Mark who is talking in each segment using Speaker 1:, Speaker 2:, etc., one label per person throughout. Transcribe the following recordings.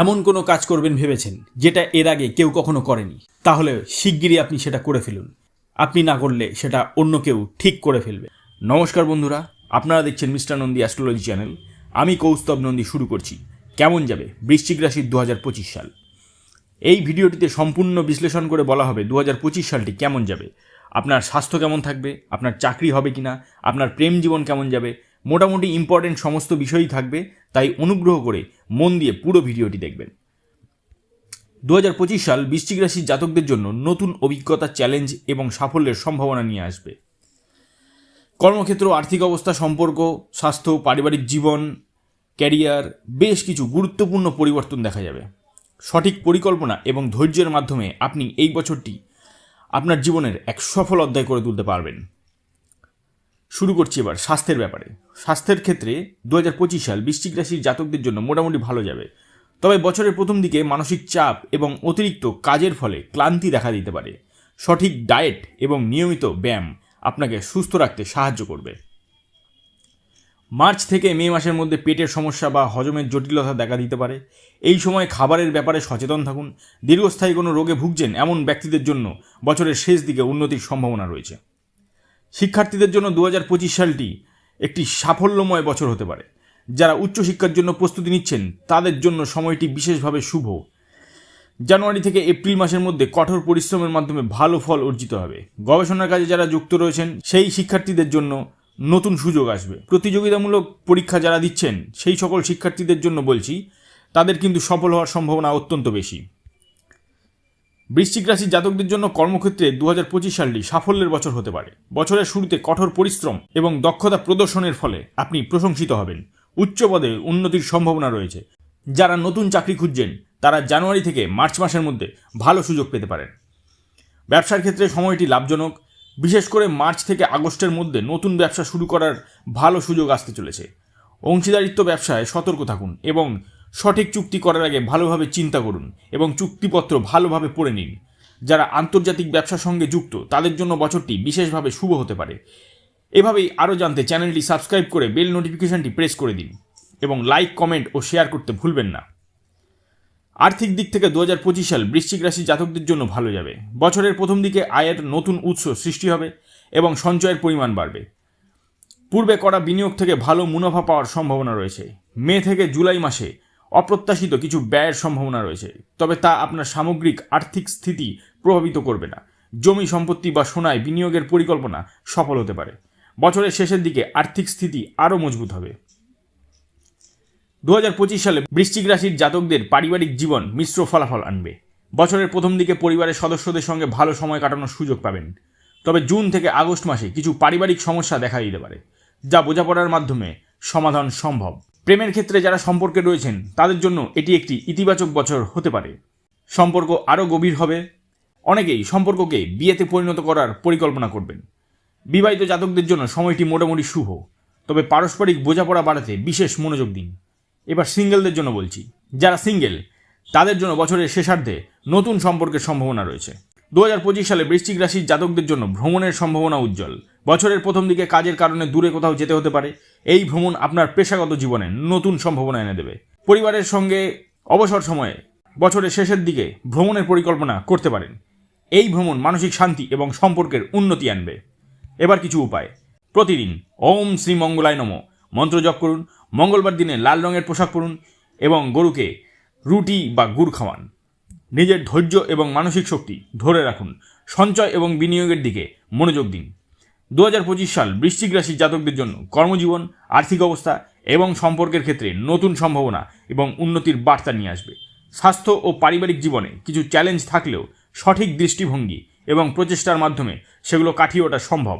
Speaker 1: এমন কোনো কাজ করবেন ভেবেছেন যেটা এর আগে কেউ কখনো করেনি? তাহলে শিগগিরই আপনি সেটা করে ফেলুন। আপনি না করলে সেটা অন্য কেউ ঠিক করে ফেলবে। নমস্কার বন্ধুরা, আপনারা দেখছেন মিস্টার নন্দী অ্যাস্ট্রোলজি চ্যানেল। আমি কৌস্তব নন্দী শুরু করছি। কেমন যাবে বৃশ্চিক রাশির দু সাল? এই ভিডিওটিতে সম্পূর্ণ বিশ্লেষণ করে বলা হবে দু হাজার পঁচিশ সালটি কেমন যাবে? আপনার স্বাস্থ্য কেমন থাকবে? আপনার চাকরি হবে কিনা? আপনার প্রেম জীবন কেমন যাবে? মোটামুটি ইম্পর্টেন্ট সমস্ত বিষয়ই থাকবে, তাই অনুগ্রহ করে মন দিয়ে পুরো ভিডিওটি দেখবেন। দু হাজার পঁচিশ সাল বৃশ্চিক রাশির জাতকদের জন্য নতুন অভিজ্ঞতা চ্যালেঞ্জ এবং সাফল্যের সম্ভাবনা নিয়ে আসবে। কর্মক্ষেত্র, আর্থিক অবস্থা, সম্পর্ক, স্বাস্থ্য, পারিবারিক জীবন ক্যারিয়ার বেশ কিছু গুরুত্বপূর্ণ পরিবর্তন দেখা যাবে। সঠিক পরিকল্পনা এবং ধৈর্যের মাধ্যমে আপনি এই বছরটি আপনার জীবনের এক সফল অধ্যায় করে তুলতে পারবেন। শুরু করছি এবার স্বাস্থ্যের ব্যাপারে। স্বাস্থ্যের ক্ষেত্রে দু হাজার পঁচিশ সাল বৃশ্চিক রাশির জাতকদের জন্য মোটামুটি ভালো যাবে। তবে বছরের প্রথম দিকে মানসিক চাপ এবং অতিরিক্ত কাজের ফলে ক্লান্তি দেখা দিতে পারে। সঠিক ডায়েট এবং নিয়মিত ব্যায়াম আপনাকে সুস্থ রাখতে সাহায্য করবে। মার্চ থেকে মে মাসের মধ্যে পেটের সমস্যা বা হজমের জটিলতা দেখা দিতে পারে। এই সময় খাবারের ব্যাপারে সচেতন থাকুন। দীর্ঘস্থায়ী কোনো রোগে ভুগছেন এমন ব্যক্তিদের জন্য বছরের শেষ দিকে উন্নতির সম্ভাবনা রয়েছে। শিক্ষার্থীদের জন্য দু হাজার পঁচিশ সালটি একটি সাফল্যময় বছর হতে পারে। যারা উচ্চশিক্ষার জন্য প্রস্তুতি নিচ্ছেন, তাদের জন্য সময়টি বিশেষভাবে শুভ। জানুয়ারি থেকে এপ্রিল মাসের মধ্যে কঠোর পরিশ্রমের মাধ্যমে ভালো ফল অর্জিত হবে। গবেষণার কাজে যারা যুক্ত রয়েছেন, সেই শিক্ষার্থীদের জন্য নতুন সুযোগ আসবে। প্রতিযোগিতামূলক পরীক্ষা যারা দিচ্ছেন, সেই সকল শিক্ষার্থীদের জন্য বলছি, তাদের কিন্তু সফল হওয়ার সম্ভাবনা অত্যন্ত বেশি। বৃশ্চিক রাশির জাতকদের জন্য কর্মক্ষেত্রে দু হাজার পঁচিশ সালটি সাফল্যের বছর হতে পারে। বছরের শুরুতে কঠোর পরিশ্রম এবং দক্ষতা প্রদর্শনের ফলে আপনি প্রশংসিত হবেন। উচ্চ পদে উন্নতির সম্ভাবনা রয়েছে। যারা নতুন চাকরি খুঁজছেন, তারা জানুয়ারি থেকে মার্চ মাসের মধ্যে ভালো সুযোগ পেতে পারেন। ব্যবসার ক্ষেত্রে সময়টি লাভজনক। বিশেষ করে মার্চ থেকে আগস্টের মধ্যে নতুন ব্যবসা শুরু করার ভালো সুযোগ আসতে চলেছে। অংশীদারিত্ব ব্যবসায় সতর্ক থাকুন এবং সঠিক চুক্তি করার আগে ভালোভাবে চিন্তা করুন এবং চুক্তিপত্র ভালোভাবে পড়ে নিন। যারা আন্তর্জাতিক ব্যবসার সঙ্গে যুক্ত, তাদের জন্য বছরটি বিশেষভাবে শুভ হতে পারে। এভাবেই আরও জানতে চ্যানেলটি সাবস্ক্রাইব করে বেল নোটিফিকেশনটি প্রেস করে দিন এবং লাইক, কমেন্ট ও শেয়ার করতে ভুলবেন না। আর্থিক দিক থেকে দু হাজার পঁচিশ সাল বৃশ্চিক রাশি জাতকদের জন্য ভালো যাবে। বছরের প্রথম দিকে আয়ের নতুন উৎস সৃষ্টি হবে এবং সঞ্চয়ের পরিমাণ বাড়বে। পূর্বে করা বিনিয়োগ থেকে ভালো মুনাফা পাওয়ার সম্ভাবনা রয়েছে। মে থেকে জুলাই মাসে অপ্রত্যাশিত কিছু ব্যয়ের সম্ভাবনা রয়েছে, তবে তা আপনার সামগ্রিক আর্থিক স্থিতি প্রভাবিত করবে না। জমি সম্পত্তি বা সোনায় বিনিয়োগের পরিকল্পনা সফল হতে পারে। বছরের শেষের দিকে আর্থিক স্থিতি আরও মজবুত হবে। দু হাজার পঁচিশ সালে বৃশ্চিক রাশির জাতকদের পারিবারিক জীবন মিশ্র ফলাফল আনবে। বছরের প্রথম দিকে পরিবারের সদস্যদের সঙ্গে ভালো সময় কাটানোর সুযোগ পাবেন। তবে জুন থেকে আগস্ট মাসে কিছু পারিবারিক সমস্যা দেখা দিতে পারে, যা বোঝাপড়ার মাধ্যমে সমাধান সম্ভব। প্রেমের ক্ষেত্রে যারা সম্পর্কে রয়েছেন, তাদের জন্য এটি একটি ইতিবাচক বছর হতে পারে। সম্পর্ক আরও গভীর হবে। অনেকেই সম্পর্ককে বিয়েতে পরিণত করার পরিকল্পনা করবেন। বিবাহিত জাতকদের জন্য সময়টি মোটামুটি শুভ। তবে পারস্পরিক বোঝাপড়া বাড়াতে বিশেষ মনোযোগ দিন। এবার সিঙ্গেলদের জন্য বলছি, যারা সিঙ্গেল, তাদের জন্য বছরের শেষার্ধে নতুন সম্পর্কের সম্ভাবনা রয়েছে। দু হাজার পঁচিশ সালে বৃশ্চিক রাশির জাতকদের জন্য ভ্রমণের সম্ভাবনা উজ্জ্বল। বছরের প্রথম দিকে কাজের কারণে দূরে কোথাও যেতে হতে পারে। এই ভ্রমণ আপনার পেশাগত জীবনে নতুন সম্ভাবনা এনে দেবে। পরিবারের সঙ্গে অবসর সময়ে বছরের শেষের দিকে ভ্রমণের পরিকল্পনা করতে পারেন। এই ভ্রমণ মানসিক শান্তি এবং সম্পর্কের উন্নতি আনবে। এবার কিছু উপায়। প্রতিদিন ওম শ্রী মঙ্গলায় নম। মন্ত্র জপ করুন, মঙ্গলবার দিনে লাল রঙের পোশাক পরুন এবং গরুকে রুটি বা গুড় খাওয়ান। নিজের ধৈর্য এবং মানসিক শক্তি ধরে রাখুন। সঞ্চয় এবং বিনিয়োগের দিকে মনোযোগ দিন। দু হাজার পঁচিশ সাল বৃশ্চিক রাশির জাতকদের জন্য কর্মজীবন, আর্থিক অবস্থা এবং সম্পর্কের ক্ষেত্রে নতুন সম্ভাবনা এবং উন্নতির বার্তা নিয়ে আসবে। স্বাস্থ্য ও পারিবারিক জীবনে কিছু চ্যালেঞ্জ থাকলেও সঠিক দৃষ্টিভঙ্গি এবং প্রচেষ্টার মাধ্যমে সেগুলো কাটিয়ে ওঠা সম্ভব।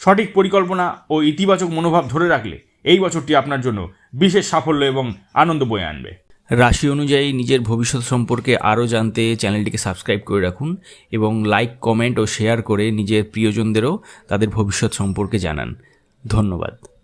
Speaker 1: সঠিক পরিকল্পনা ও ইতিবাচক মনোভাব ধরে রাখলে এই বছরটি আপনার জন্য বিশেষ সাফল্য এবং আনন্দ বয়ে আনবে।
Speaker 2: রাশি অনুযায়ী নিজের ভবিষ্যৎ সম্পর্কে আরও জানতে চ্যানেলটিকে সাবস্ক্রাইব করে রাখুন এবং লাইক, কমেন্ট ও শেয়ার করে নিজের প্রিয়জনদেরও তাদের ভবিষ্যৎ সম্পর্কে জানান। ধন্যবাদ।